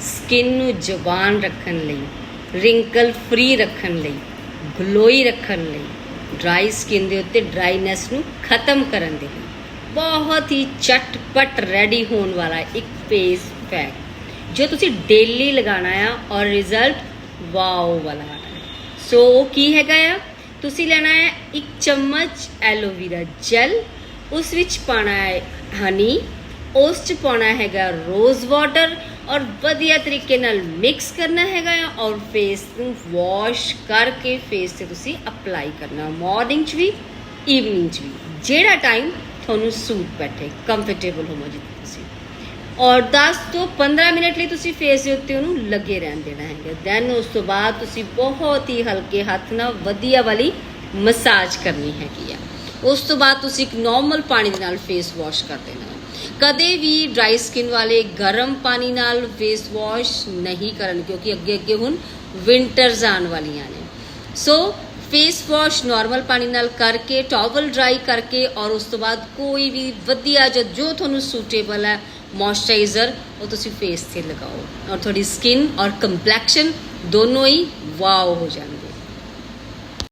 Skin ਨੂੰ ਜਵਾਨ ਰੱਖਣ ਲਈ ਰਿੰਕਲ ਫ੍ਰੀ ਰੱਖਣ ਲਈ ਗਲੋਈ ਰੱਖਣ ਲਈ ਡਰਾਈ ਸਕਿਨ ਦੇ ਉੱਤੇ ਡਰਾਈਨੈਸ ਨੂੰ ਖਤਮ ਕਰਨ ਦੇ ਲਈ। ਬਹੁਤ ਹੀ ਚਟਪਟ ਰੈਡੀ ਹੋਣ ਵਾਲਾ ਇੱਕ ਫੇਸ ਪੈਕ ਜੋ ਤੁਸੀਂ ਡੇਲੀ ਲਗਾਉਣਾ ਆ ਔਰ ਰਿਜ਼ਲਟ ਵਾਓ ਵਾਲਾ ਆਣਾ ਸੋ ਉਹ ਕੀ ਹੈਗਾ ਆ? ਤੁਸੀਂ ਲੈਣਾ ਹੈ ਇੱਕ ਚਮਚ ਐਲੋਵੇਰਾ ਜੈਲ ਉਸ ਵਿੱਚ ਪਾਣਾ ਹੈ ਹਨੀ ਉਸ ਚ ਪਾਉਣਾ ਹੈਗਾ ਰੋਜ਼ ਵਾਟਰ ਔਰ ਵਧੀਆ ਤਰੀਕੇ ਨਾਲ ਮਿਕਸ ਕਰਨਾ ਹੈਗਾ ਆ ਔਰ ਫੇਸ ਨੂੰ ਵਾਸ਼ ਕਰਕੇ ਫੇਸ ਤੇ ਤੁਸੀਂ ਅਪਲਾਈ ਕਰਨਾ। ਮਾਰਨਿੰਗ ਚ ਵੀ ਈਵਨਿੰਗ ਚ ਵੀ। ਜਿਹੜਾ ਟਾਈਮ ਤੁਹਾਨੂੰ ਸੂਟ ਬੈਠੇ ਕੰਫਰਟੇਬਲ ਹੋਵੋ ਜਿੱਥੇ ਤੁਸੀਂ। ਔਰ 10 ਤੋਂ 15 ਮਿੰਟ ਲਈ ਤੁਸੀਂ ਫੇਸ ਦੇ ਉੱਤੇ ਉਹਨੂੰ ਲੱਗੇ ਰਹਿਣ ਦੇਣਾ ਹੈਗਾ। ਦੈਨ ਉਸ ਤੋਂ ਬਾਅਦ ਤੁਸੀਂ ਬਹੁਤ ਹੀ ਹਲਕੇ ਹੱਥ ਨਾਲ ਵਧੀਆ ਵਾਲੀ ਮਸਾਜ ਕਰਨੀ ਹੈਗੀ ਆ। ਉਸ ਤੋਂ ਬਾਅਦ ਤੁਸੀਂ ਇੱਕ ਨਾਰਮਲ ਪਾਣੀ ਦੇ ਨਾਲ ਫੇਸ ਵਾਸ਼ ਕਰ ਦੇਣਾ। ਕਦੇ ਵੀ ਡਰਾਈ ਸਕਿਨ ਵਾਲੇ ਗਰਮ ਪਾਣੀ ਨਾਲ ਫੇਸ ਵਾਸ਼ ਨਹੀਂ ਕਰਨ ਕਿਉਂਕਿ ਅੱਗੇ ਅੱਗੇ ਹੁਣ ਵਿੰਟਰਸ ਆਉਣ ਵਾਲੀਆਂ ਨੇ ਸੋ ਫੇਸ ਵਾਸ਼ ਨਾਰਮਲ ਪਾਣੀ ਨਾਲ ਕਰਕੇ ਟਾਵਲ ਡਰਾਈ ਕਰਕੇ ਔਰ ਉਸ ਤੋਂ ਬਾਅਦ ਕੋਈ ਵੀ ਵਧੀਆ ਜੋ ਜੋ ਤੁਹਾਨੂੰ ਸੂਟੇਬਲ ਹੈ ਮੋਇਸਚਰਾਈਜ਼ਰ ਉਹ ਤੁਸੀਂ ਫੇਸ ਤੇ ਲਗਾਓ ਔਰ ਤੁਹਾਡੀ ਸਕਿਨ ਔਰ ਕੰਪਲੈਕਸ਼ਨ ਦੋਨੋਂ ਹੀ ਵਾਓ ਹੋ ਜਾਣਗੇ